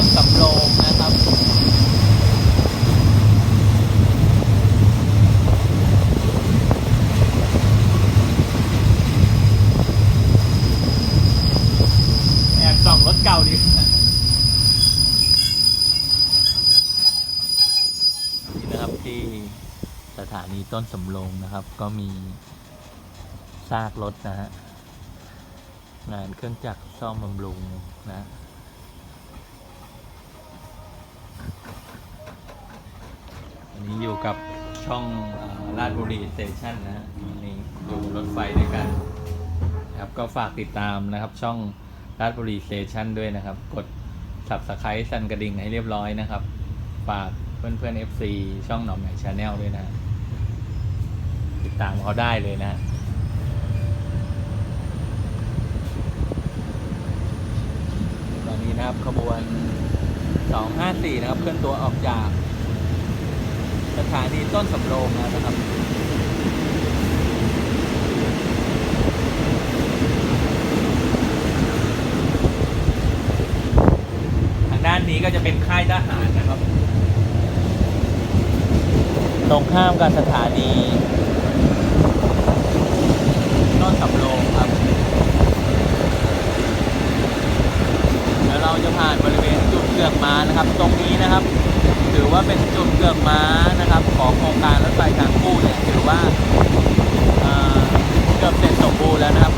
ต้นสำโรงนะครับแอบส่องรถเก่าดินี่นะครับที่สถานีต้นสำโรงนะครับ ก็มีซากรถนะฮะงานเครื่องจักรซ่อมบำรุงนะ อยู่กับช่องลาดบุรีสเตชันนะฮะนี่ดูรถไฟด้วยกันนะครับก็ฝากติดตามนะครับช่องลาดบุรีสเตชันด้วยนะครับ กด subscribe สั่นกระดิ่งให้เรียบร้อยนะครับ ฝากเพื่อนเพื่อน FC ช่องหนอมใหญ่ชาแนลด้วยนะ ติดตามเขาได้เลยนะตอนนี้นะครับขบวน 254 นะครับเคลื่อนตัวออกจาก สถานีต้นสำโรงแล้วนะครับทางด้านนี้ก็จะเป็นค่ายทหารนะครับ ตรงข้ามกับสถานีต้นสำโรงครับแล้วเราจะผ่านบริเวณจุดเกือกม้านะครับ ตรงนี้นะครับ ถือว่าเป็นจุดเกือกม้านะครับ ของโครงการรถไฟทางคู่เนี่ยถือว่าเอ่อเกือบเสร็จสมบูรณ์แล้วนะครับ